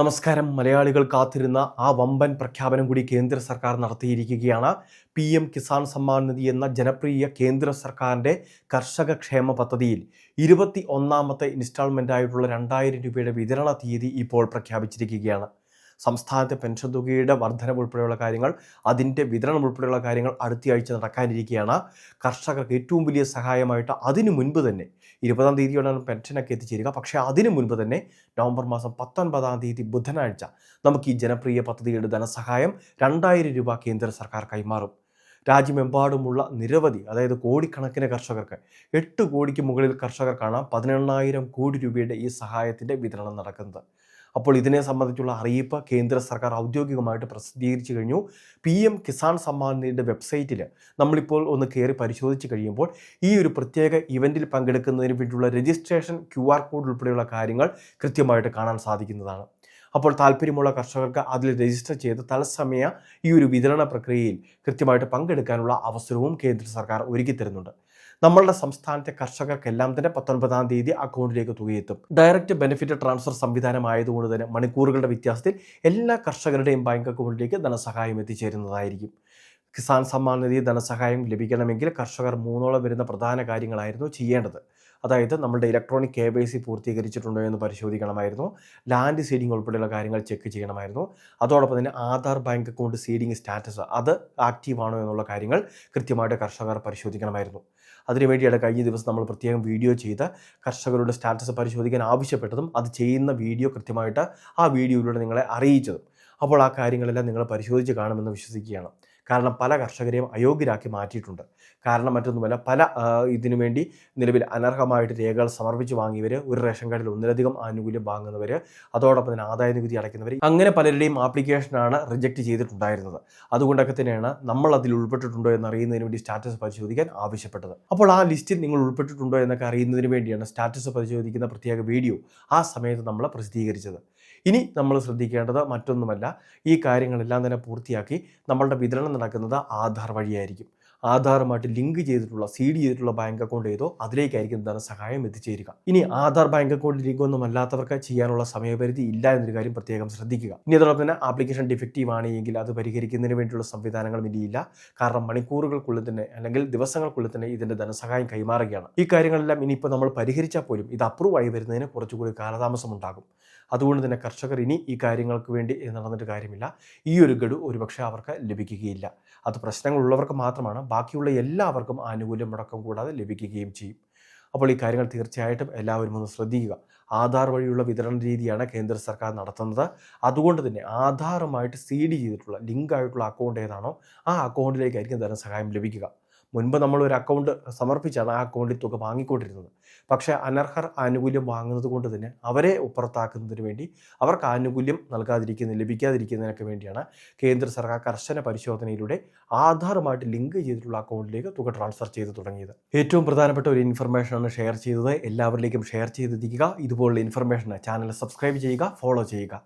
നമസ്കാരം. മലയാളികൾ കാത്തിരുന്ന ആ വമ്പൻ പ്രഖ്യാപനം കൂടി കേന്ദ്ര സർക്കാർ നടത്തിയിരിക്കുകയാണ്. പി എം കിസാൻ സമ്മാൻ നിധി എന്ന ജനപ്രിയ കേന്ദ്ര സർക്കാരിന്റെ കർഷക ക്ഷേമ പദ്ധതിയിൽ ഇരുപത്തി ഒന്നാമത്തെ ഇൻസ്റ്റാൾമെന്റ് ആയിട്ടുള്ള രണ്ടായിരം രൂപയുടെ വിതരണ തീയതി ഇപ്പോൾ പ്രഖ്യാപിച്ചിരിക്കുകയാണ്. സംസ്ഥാനത്തെ പെൻഷൻ തുകയുടെ വർധനം ഉൾപ്പെടെയുള്ള കാര്യങ്ങൾ അതിന്റെ വിതരണം ഉൾപ്പെടെയുള്ള കാര്യങ്ങൾ അടുത്തയാഴ്ച നടക്കാനിരിക്കുകയാണ്. കർഷകർക്ക് ഏറ്റവും വലിയ സഹായമായിട്ട് അതിനു മുൻപ് തന്നെ ഇരുപതാം തീയതിയോടാണ് പെൻഷനൊക്കെ എത്തിച്ചേരുക. പക്ഷേ അതിനു മുൻപ് തന്നെ നവംബർ മാസം പത്തൊൻപതാം തീയതി ബുധനാഴ്ച നമുക്ക് ഈ ജനപ്രിയ പദ്ധതിയുടെ ധനസഹായം രണ്ടായിരം രൂപ കേന്ദ്ര സർക്കാർ കൈമാറും. രാജ്യമെമ്പാടുമുള്ള നിരവധി അതായത് കോടിക്കണക്കിന് കർഷകർക്ക് എട്ട് കോടിക്ക് മുകളിൽ കർഷകർക്കാണ് പതിനെണ്ണായിരം കോടി രൂപയുടെ ഈ സഹായത്തിന്റെ വിതരണം നടക്കുന്നത്. അപ്പോൾ ഇതിനെ സംബന്ധിച്ചുള്ള അറിയിപ്പ് കേന്ദ്ര സർക്കാർ ഔദ്യോഗികമായിട്ട് പ്രസിദ്ധീകരിച്ചു കഴിഞ്ഞു. പി എം കിസാൻ സമ്മാൻ നിധിയുടെ വെബ്സൈറ്റിൽ നമ്മളിപ്പോൾ ഒന്ന് കയറി പരിശോധിച്ച് കഴിയുമ്പോൾ ഈ ഒരു പ്രത്യേക ഇവന്റിൽ പങ്കെടുക്കുന്നതിന് വേണ്ടിയുള്ള രജിസ്ട്രേഷൻ ക്യു ആർ കോഡ് ഉൾപ്പെടെയുള്ള കാര്യങ്ങൾ കൃത്യമായിട്ട് കാണാൻ സാധിക്കുന്നതാണ്. അപ്പോൾ താല്പര്യമുള്ള കർഷകർക്ക് അതിൽ രജിസ്റ്റർ ചെയ്ത് തത്സമയ ഈ ഒരു വിതരണ പ്രക്രിയയിൽ കൃത്യമായിട്ട് പങ്കെടുക്കാനുള്ള അവസരവും കേന്ദ്ര സർക്കാർ ഒരുക്കി തരുന്നുണ്ട്. നമ്മളുടെ സംസ്ഥാനത്തെ കർഷകർക്കെല്ലാം തന്നെ പത്തൊൻപതാം തീയതി അക്കൗണ്ടിലേക്ക് തുകയെത്തും. ഡയറക്റ്റ് ബെനിഫിറ്റ് ട്രാൻസ്ഫർ സംവിധാനമായതുകൊണ്ട് തന്നെ മണിക്കൂറുകളുടെ വ്യത്യാസത്തിൽ എല്ലാ കർഷകരുടെയും ബാങ്ക് അക്കൗണ്ടിലേക്ക് ധനസഹായം എത്തിച്ചേരുന്നതായിരിക്കും. കിസാൻ സമ്മാൻ നിധി ധനസഹായം ലഭിക്കണമെങ്കിൽ കർഷകർ മൂന്നോളം വരുന്ന പ്രധാന കാര്യങ്ങളായിരുന്നു ചെയ്യേണ്ടത്. അതായത് നമ്മുടെ ഇലക്ട്രോണിക് കെ വൈ സി പൂർത്തീകരിച്ചിട്ടുണ്ടോ എന്ന് പരിശോധിക്കണമായിരുന്നു. ലാൻഡ് സീഡിംഗ് ഉൾപ്പെടെയുള്ള കാര്യങ്ങൾ ചെക്ക് ചെയ്യണമായിരുന്നു. അതോടൊപ്പം തന്നെ Aadhaar bank account seeding status അത് ആക്റ്റീവ് ആണോ എന്നുള്ള കാര്യങ്ങൾ കൃത്യമായിട്ട് കർഷകർ പരിശോധിക്കണമായിരുന്നു. അതിനുവേണ്ടിയാണ് കഴിഞ്ഞ ദിവസം നമ്മൾ പ്രത്യേകം വീഡിയോ ചെയ്ത് കർഷകരുടെ സ്റ്റാറ്റസ് പരിശോധിക്കാൻ ആവശ്യപ്പെട്ടതും അത് ചെയ്യുന്ന വീഡിയോ കൃത്യമായിട്ട് ആ വീഡിയോയിലൂടെ നിങ്ങളെ അറിയിച്ചതും. അപ്പോൾ ആ കാര്യങ്ങളെല്ലാം നിങ്ങൾ പരിശോധിച്ച് കാണുമെന്ന് വിശ്വസിക്കുകയാണ്. കാരണം പല കർഷകരെയും അയോഗ്യരാക്കി മാറ്റിയിട്ടുണ്ട്. കാരണം മറ്റൊന്നുമല്ല പല ഇതിനു വേണ്ടി നിലവിൽ അനർഹമായിട്ട് രേഖകൾ സമർപ്പിച്ച് വാങ്ങിയവർ ഒരു റേഷൻ കാർഡിൽ ഒന്നിലധികം ആനുകൂല്യം വാങ്ങുന്നവർ അതോടൊപ്പം തന്നെ ആദായ നികുതി അടയ്ക്കുന്നവർ അങ്ങനെ പലരുടെയും ആപ്ലിക്കേഷനാണ് റിജക്റ്റ് ചെയ്തിട്ടുണ്ടായിരുന്നത്. അതുകൊണ്ടൊക്കെ തന്നെയാണ് നമ്മൾ അതിൽ ഉൾപ്പെട്ടിട്ടുണ്ടോ എന്ന് അറിയുന്നതിന് വേണ്ടി സ്റ്റാറ്റസ് പരിശോധിക്കാൻ ആവശ്യപ്പെട്ടത്. അപ്പോൾ ആ ലിസ്റ്റിൽ നിങ്ങൾ ഉൾപ്പെട്ടിട്ടുണ്ടോ എന്നൊക്കെ അറിയുന്നതിന് വേണ്ടിയാണ് സ്റ്റാറ്റസ് പരിശോധിക്കുന്ന പ്രത്യേക വീഡിയോ ആ സമയത്ത് നമ്മൾ പ്രസിദ്ധീകരിച്ചത്. ഇനി നമ്മൾ ശ്രദ്ധിക്കേണ്ടത് മറ്റൊന്നുമല്ല ഈ കാര്യങ്ങളെല്ലാം തന്നെ പൂർത്തിയാക്കി നമ്മളുടെ വിതരണം നടക്കുന്നത് ആധാർ വഴിയായിരിക്കും. ആധാറുമായിട്ട് ലിങ്ക് ചെയ്തിട്ടുള്ള സീഡ് ചെയ്തിട്ടുള്ള ബാങ്ക് അക്കൗണ്ട് ഏതോ അതിലേക്കായിരിക്കും എന്താണ് ധനസഹായം എത്തിച്ചേരുക. ഇനി ആധാർ ബാങ്ക് അക്കൗണ്ട് ലിങ്ക് ഒന്നും അല്ലാത്തവർക്ക് ചെയ്യാനുള്ള സമയപരിധി ഇല്ല എന്നൊരു കാര്യം പ്രത്യേകം ശ്രദ്ധിക്കുക. ഇനി അതോടൊപ്പം തന്നെ ആപ്ലിക്കേഷൻ ഡിഫക്റ്റീവ് ആണെങ്കിൽ അത് പരിഹരിക്കുന്നതിന് വേണ്ടിയുള്ള സംവിധാനങ്ങളും ഇനിയില്ല. കാരണം മണിക്കൂറുകൾക്കുള്ളിൽ തന്നെ അല്ലെങ്കിൽ ദിവസങ്ങൾക്കുള്ളിൽ തന്നെ ഇതിന്റെ ധനസഹായം കൈമാറുകയാണ്. ഈ കാര്യങ്ങളെല്ലാം ഇനിയിപ്പോൾ നമ്മൾ പരിഹരിച്ചാൽ പോലും ഇത് അപ്രൂവ് ആയി വരുന്നതിന് കുറച്ചുകൂടി കാലതാമസം ഉണ്ടാകും അതുകൊണ്ട് തന്നെ കർഷകർ ഇനി ഈ കാര്യങ്ങൾക്ക് വേണ്ടി നടന്നിട്ട് കാര്യമില്ല. ഈ ഒരു ഗഡു ഒരുപക്ഷെ അവർക്ക് ലഭിക്കുകയില്ല. അത് പ്രശ്നങ്ങളുള്ളവർക്ക് മാത്രമാണ് ബാക്കിയുള്ള എല്ലാവർക്കും ആനുകൂല്യം മുടക്കം കൂടാതെ ലഭിക്കുകയും ചെയ്യും. അപ്പോൾ ഈ കാര്യങ്ങൾ തീർച്ചയായിട്ടും എല്ലാവരും ഒന്ന് ശ്രദ്ധിക്കുക. ആധാർ വഴിയുള്ള വിതരണ രീതിയാണ് കേന്ദ്ര സർക്കാർ നടത്തുന്നത്. അതുകൊണ്ട് തന്നെ ആധാറുമായിട്ട് സീഡ് ചെയ്തിട്ടുള്ള ലിങ്ക് ആയിട്ടുള്ള അക്കൗണ്ട് ഏതാണോ ആ അക്കൗണ്ടിലേക്കായിരിക്കും ധനസഹായം ലഭിക്കുക. മുൻപ് നമ്മൾ ഒരു അക്കൗണ്ട് സമർപ്പിച്ചാണ് ആ അക്കൗണ്ടിൽ തുക വാങ്ങിക്കൊണ്ടിരുന്നത്. പക്ഷേ അനർഹർ ആനുകൂല്യം വാങ്ങുന്നത് കൊണ്ട് തന്നെ അവരെ പുറത്താക്കുന്നതിന് വേണ്ടി അവർക്ക് ആനുകൂല്യം നൽകാതിരിക്കുന്ന ലഭിക്കാതിരിക്കുന്നതിനൊക്കെ വേണ്ടിയാണ് കേന്ദ്ര സർക്കാർ കർശന പരിശോധനയിലൂടെ ആധാറുമായിട്ട് ലിങ്ക് ചെയ്തിട്ടുള്ള അക്കൗണ്ടിലേക്ക് തുക ട്രാൻസ്ഫർ ചെയ്ത് തുടങ്ങിയത്. ഏറ്റവും പ്രധാനപ്പെട്ട ഒരു ഇൻഫർമേഷനാണ് ഷെയർ ചെയ്തത്. എല്ലാവരിലേക്കും ഷെയർ ചെയ്തെത്തിക്കുക ഇതുപോലുള്ള ഇൻഫർമേഷൻ ചാനൽ സബ്സ്ക്രൈബ് ചെയ്യുക ഫോളോ ചെയ്യുക.